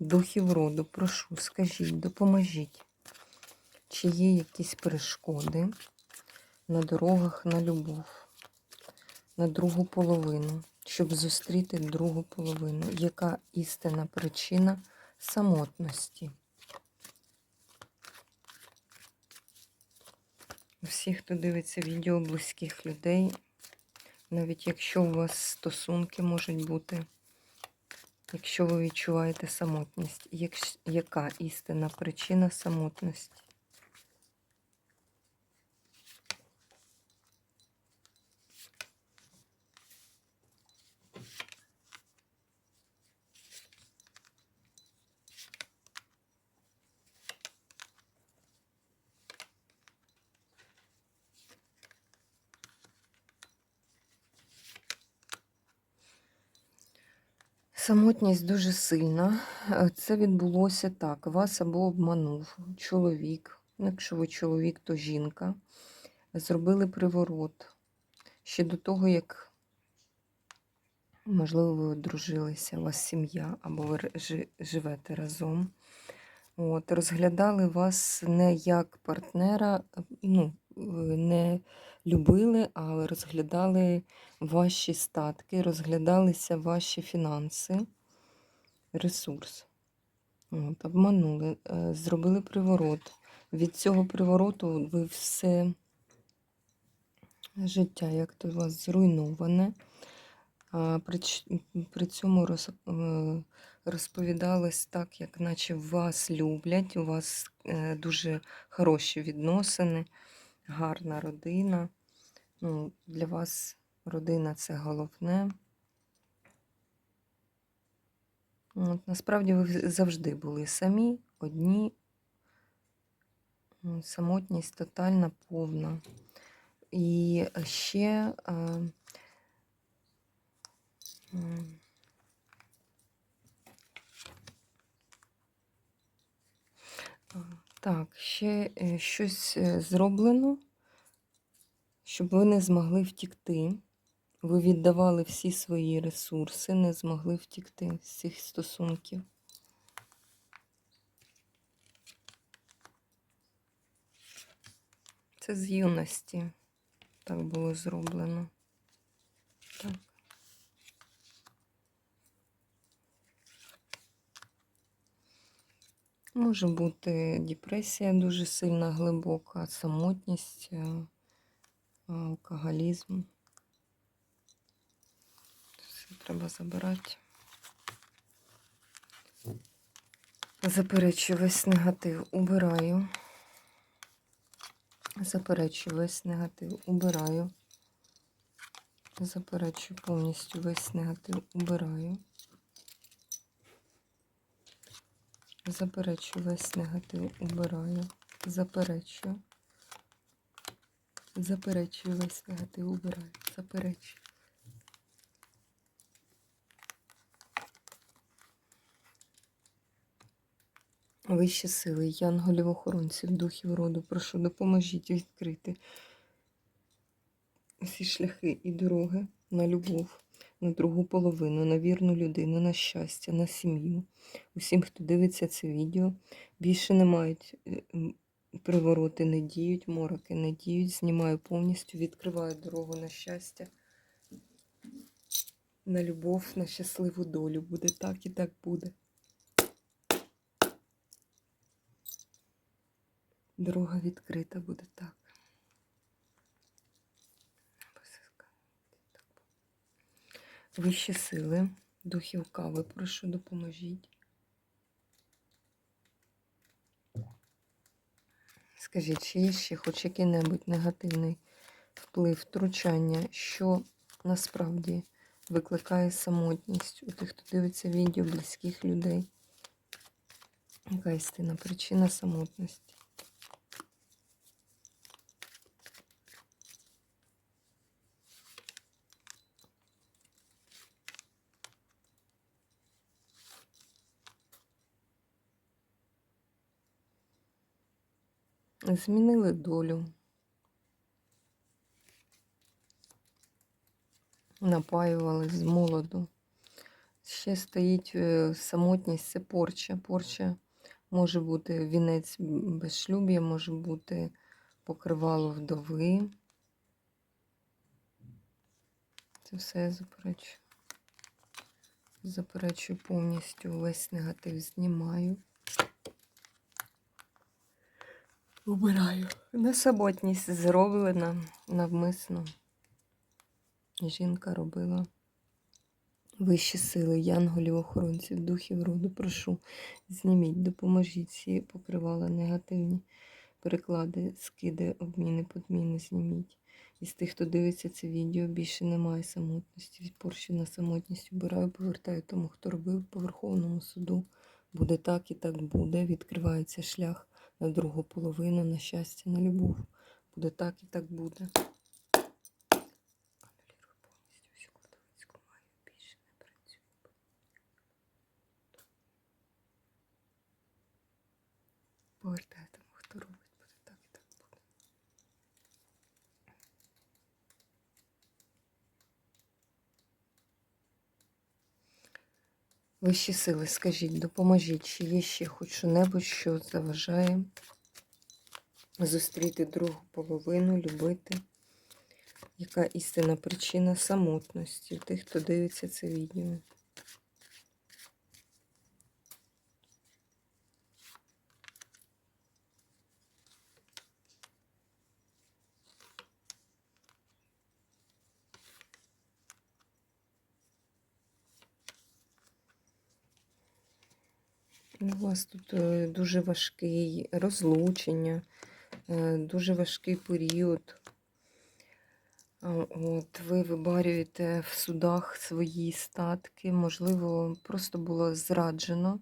духів роду, прошу, скажіть, допоможіть, чи є якісь перешкоди на дорогах на любов, на другу половину, щоб зустріти другу половину, яка істинна причина самотності. Всі, хто дивиться відео близьких людей, навіть якщо у вас стосунки можуть бути, якщо ви відчуваєте самотність, як- яка істинна причина самотності? Самотність дуже сильна. Е, Це відбулося так. Вас або обманув чоловік. Якщо ви чоловік, то жінка. Зробили приворот. Ще до того, як, можливо, ви одружилися, у вас сім'я, або ви живете разом. От, розглядали вас не як партнера, ну, не любили, але розглядали ваші статки, розглядалися ваші фінанси, ресурс. От, обманули, е, зробили приворот. Від цього привороту ви все життя, як то у вас зруйноване. А при, при цьому роз, е, розповідалось так, як наче вас люблять, у вас е, дуже хороші відносини, гарна родина. Ну, для вас родина це головне. От, насправді ви завжди були самі, одні, самотність тотальна, повна. І ще. е, м, А, Так, ще е, щось е, зроблено, щоб ви не змогли втікти. Ви віддавали всі свої ресурси, не змогли втікти з цих стосунків. Це з юності так було зроблено. Може бути депресія дуже сильна, глибока, самотність, е, алкоголізм. Все треба забирати. Заперечую весь негатив, убираю. Заперечую весь негатив, убираю. Заперечую повністю весь негатив, убираю. Заперечую весь негатив, убираю. Заперечую. Заперечую весь негатив, убираю. Заперечую. Вищі сили, янголів охоронців, духів роду, прошу, допоможіть відкрити всі шляхи і дороги на любов, на другу половину, на вірну людину, на щастя, на сім'ю. Усім, хто дивиться це відео, більше не мають е, привороти, не діють, мороки не діють. Знімаю повністю, відкриваю дорогу на щастя, на любов, на щасливу долю. Буде так і так буде. Дорога відкрита буде так. Вищі сили, духів кави, прошу, допоможіть. Скажіть, чи є ще хоч який-небудь негативний вплив, втручання, що насправді викликає самотність у тих, хто дивиться відео близьких людей? Яка істина причина самотності? Змінили долю. Напаювались з молоду. Ще стоїть е, самотність, це порча. Порча може бути вінець безшлюб'я, може бути покривало вдови. Це все я заперечую. Заперечую повністю весь негатив знімаю. Убираю. На самотність зроблена навмисно. Жінка робила вищі сили, янголів, охоронців, духів роду. Прошу, зніміть, допоможіть всі покривала негативні переклади, скиди, обміни, подміни, зніміть. Із тих, хто дивиться це відео, більше немає самотності. Порщу на самотність убираю, повертаю тому, хто робив по Верховному суду. Буде так і так буде. Відкривається шлях на другу половину, на щастя, на любов. Буде так і так буде. Анулюю повністю всю кладовицьку маю, більше не працюю. Повертаю тому, хто робить, буде так і так буде. Вищі сили, скажіть, допоможіть, чи є ще хоч що-небудь, що заважає зустріти другу половину, любити. Яка істинна причина самотності тих, хто дивиться це відео? У вас тут е, дуже важкий розлучення, е, дуже важкий період. От, ви вибарюєте в судах свої статки, можливо, просто було зраджено,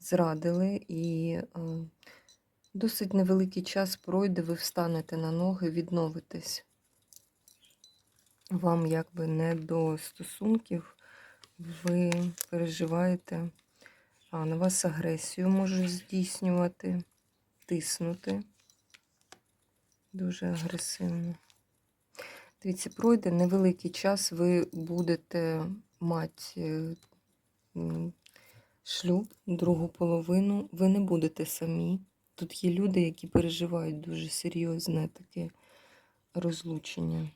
зрадили, і е, досить невеликий час пройде, ви встанете на ноги, відновитесь. Вам якби не до стосунків, ви переживаєте, а на вас агресію можуть здійснювати, тиснути дуже агресивно. Дивіться, пройде невеликий час, ви будете мати шлюб, другу половину. Ви не будете самі. Тут є люди, які переживають дуже серйозне таке розлучення.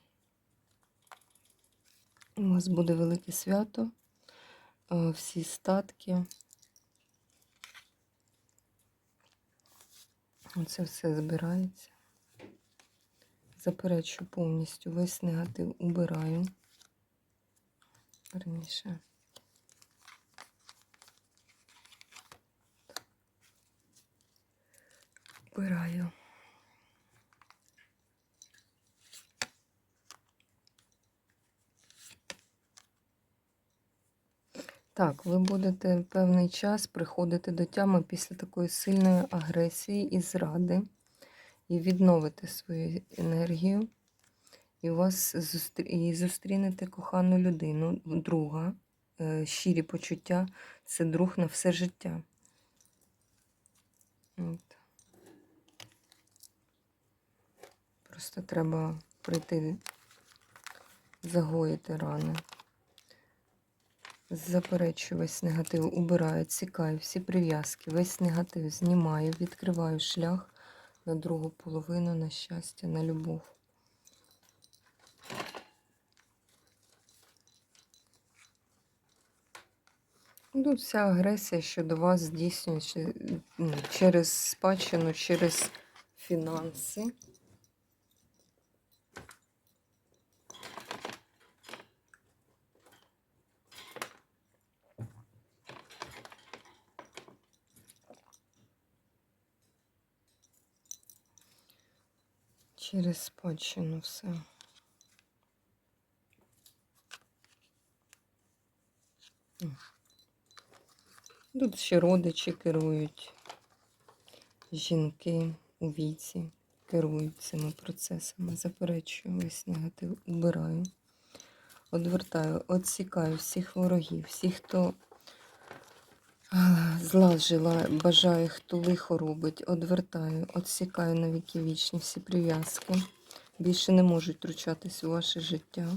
У вас буде велике свято, е, всі статки. Оце все збирається. Заперечу повністю весь негатив убираю. Верніше. Убираю. Так, ви будете певний час приходити до тями після такої сильної агресії і зради, і відновите свою енергію, і у вас зустрі... і зустрінете кохану людину, друга, е, щирі почуття це друг на все життя. От. Просто треба прийти, загоїти рани. Заперечую весь негатив, убираю, цікаю всі прив'язки, весь негатив знімаю, відкриваю шлях на другу половину, на щастя, на любов. Тут вся агресія, що до вас здійснюється ну, через спадщину, через фінанси. Через спадщину все. Тут ще родичі керують, жінки у віці керують цими процесами. Заперечую весь негатив, убираю, одвертаю, відсікаю всіх ворогів, всіх, хто зла жила, бажає, хто лихо робить, одвертаю, відсікаю на віки вічні всі прив'язки. Більше не можуть втручатись у ваше життя.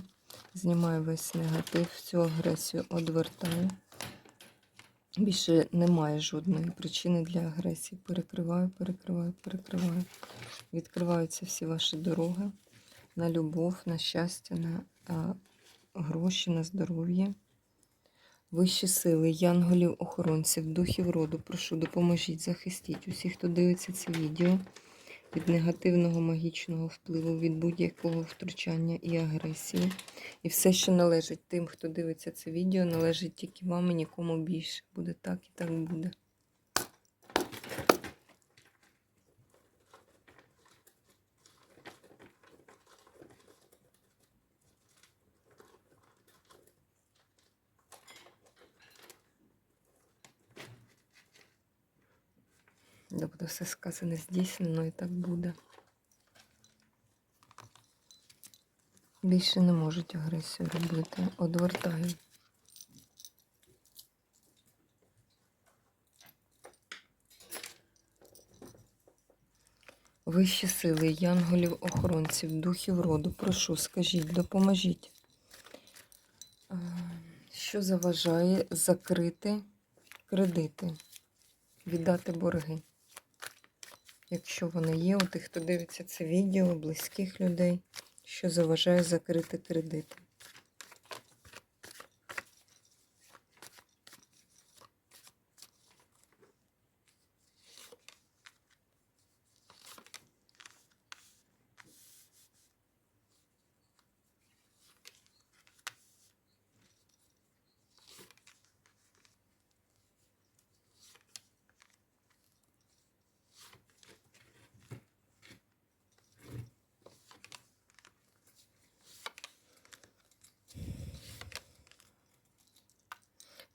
Знімаю весь негатив, всю агресію одвертаю. Більше немає жодної причини для агресії. Перекриваю, перекриваю, перекриваю. Відкриваються всі ваші дороги на любов, на щастя, на гроші, на здоров'я. Вищі сили, янголів, охоронців, духів роду, прошу, допоможіть, захистіть усіх, хто дивиться це відео від негативного магічного впливу, від будь-якого втручання і агресії. І все, що належить тим, хто дивиться це відео, належить тільки вам і нікому більше. Буде так і так буде. Де буде все сказане, здійснено і так буде. Більше не можуть агресію робити. Одвертаю. Вищі сили, янголів, охоронців, духів роду, прошу, скажіть, допоможіть. Е, Що заважає закрити кредити, віддати борги? Якщо вони є, у тих, хто дивиться це відео, близьких людей, що заважає закрити кредити.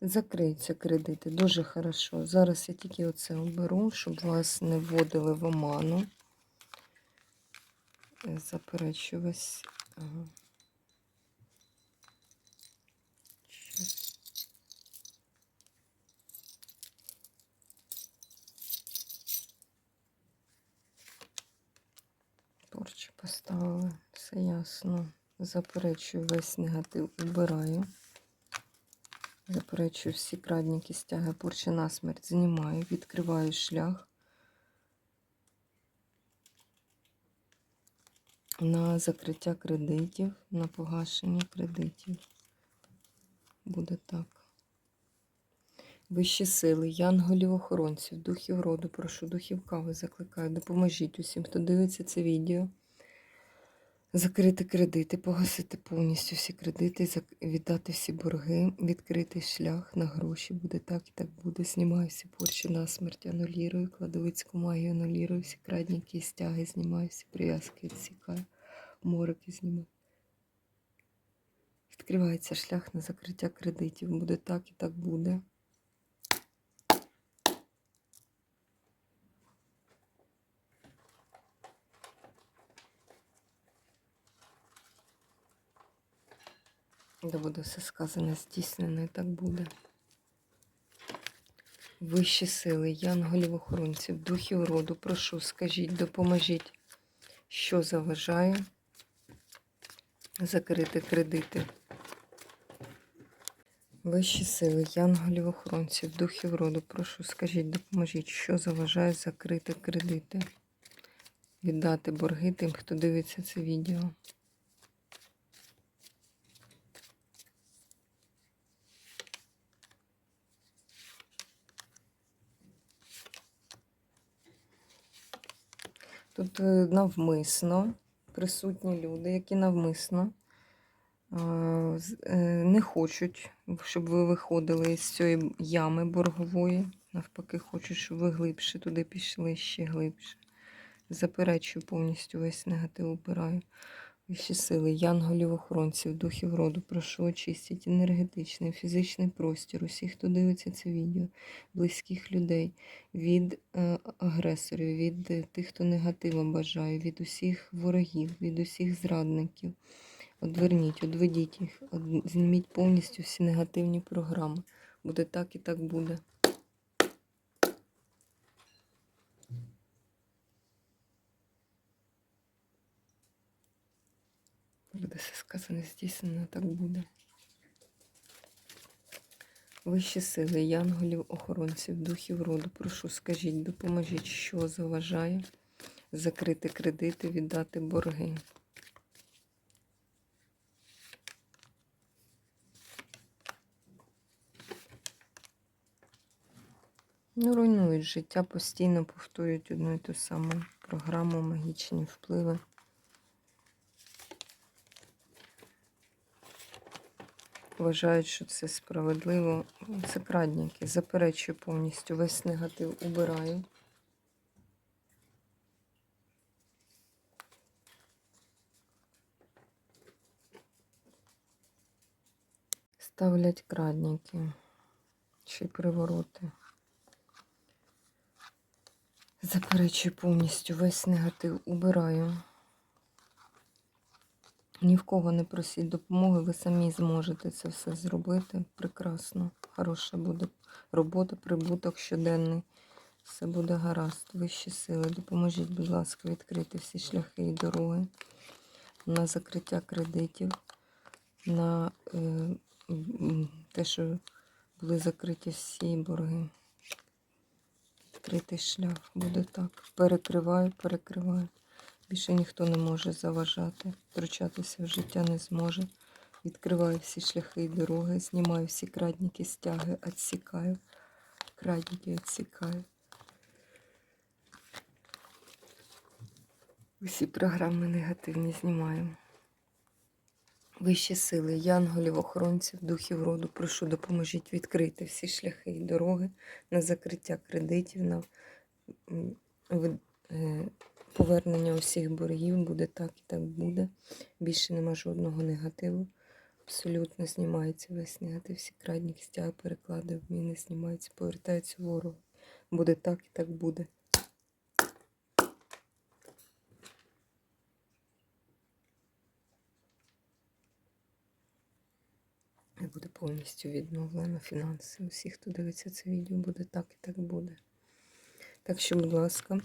Закриються кредити. Дуже хорошо. Зараз я тільки оце оберу, щоб вас не вводили в оману. Заперечу весь. Ага. Щас. Порчу поставили. Все ясно. Заперечую весь негатив. Убираю. Заперечую всі крадніки, стяги, порчі на смерть. Знімаю, відкриваю шлях на закриття кредитів, на погашення кредитів. Буде так. Вищі сили, янголів, охоронців, духів роду, прошу, духів кави закликаю, допоможіть усім, хто дивиться це відео. Закрити кредити, погасити повністю всі кредити, віддати всі борги, відкрити шлях на гроші. Буде так і так буде. Знімаю всі порчі на смерть, анулірую, кладовицьку магію, анулірую, всі крадніки і стяги, знімаю всі прив'язки, відсікаю, морики знімаю. Відкривається шлях на закриття кредитів. Буде так і так буде. Де буде все сказане, здійснено, і так буде. Вищі сили, янголів охоронців, духів роду, прошу, скажіть, допоможіть, що заважає закрити кредити. Вищі сили, янголів охоронців, духів роду, прошу, скажіть, допоможіть, що заважає закрити кредити, віддати борги тим, хто дивиться це відео. Тут е, навмисно присутні люди, які навмисно е, е, не хочуть, щоб ви виходили з цієї ями боргової. Навпаки, хочуть, щоб ви глибше туди пішли ще глибше. Заперечую повністю весь негатив убираю. Вищі сили, янголів, охоронців, духів роду, прошу очистіть енергетичний, фізичний простір, усіх, хто дивиться це відео, близьких людей, від е, агресорів, від е, тих, хто негатива бажає, від усіх ворогів, від усіх зрадників. Одверніть, одведіть їх, зніміть повністю всі негативні програми. Буде так і так буде. Буде все сказане, здійснено, так буде. Вищі сили, янголів, охоронців, духів роду, прошу, скажіть, допоможіть, що заважає закрити кредити, віддати борги. Ну, руйнують життя, постійно повторюють одну і ту саму програму, магічні впливи. Вважають, що це справедливо. Це крадники. Заперечую повністю весь негатив убираю. Ставлять крадники. Чи привороти. Заперечую повністю весь негатив убираю. Ні в кого не просіть допомоги, ви самі зможете це все зробити. Прекрасно. Хороша буде робота, прибуток щоденний. Все буде гаразд. Вищі сили. Допоможіть, будь ласка, відкрити всі шляхи і дороги на закриття кредитів, на е, те, що були закриті всі борги. Відкритий шлях буде так. Перекриваю, перекриваю. Більше ніхто не може заважати, втручатися в життя не зможе. Відкриваю всі шляхи і дороги, знімаю всі крадніки, стяги, відсікаю. Крадніки відсікаю. Усі програми негативні знімаю. Вищі сили, янголів, охоронців, духів роду, прошу, допоможіть відкрити всі шляхи і дороги на закриття кредитів, на е, повернення усіх боргів. Буде так і так буде. Більше нема жодного негативу. Абсолютно знімається весь негатив, всі крадніки, стяги, переклади, обміни знімаються, повертаються ворогу. Буде так і так буде. І буде повністю відновлено фінанси. Усі, хто дивиться це відео, буде так і так буде. Так що, будь ласка,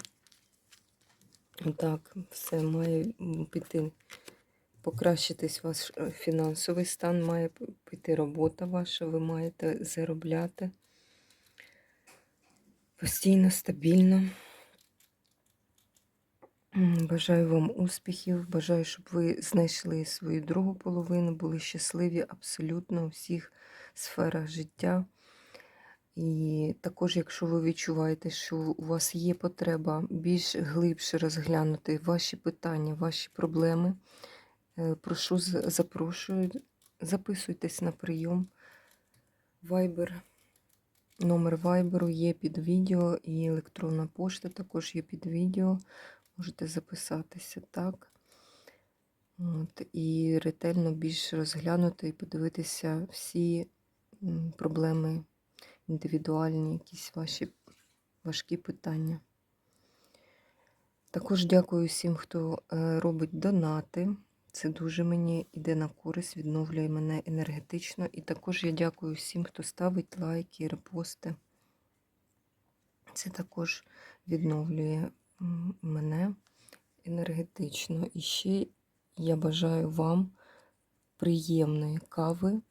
так, все має піти, покращитись ваш е, фінансовий стан, має піти робота ваша, ви маєте заробляти постійно, стабільно. Бажаю вам успіхів, бажаю, щоб ви знайшли свою другу половину, були щасливі абсолютно у всіх сферах життя. І також, якщо ви відчуваєте, що у вас є потреба більш глибше розглянути ваші питання, ваші проблеми, е, прошу, запрошую, записуйтесь на прийом. Viber. Номер Viber є під відео і електронна пошта також є під відео. Можете записатися так. От, і ретельно більш розглянути і подивитися всі проблеми індивідуальні, якісь ваші важкі питання. Також дякую всім, хто е, робить донати. Це дуже мені йде на користь, відновлює мене енергетично. І також я дякую всім, хто ставить лайки, репости. Це також відновлює мене енергетично. І ще я бажаю вам приємної кави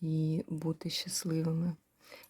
і бути щасливими.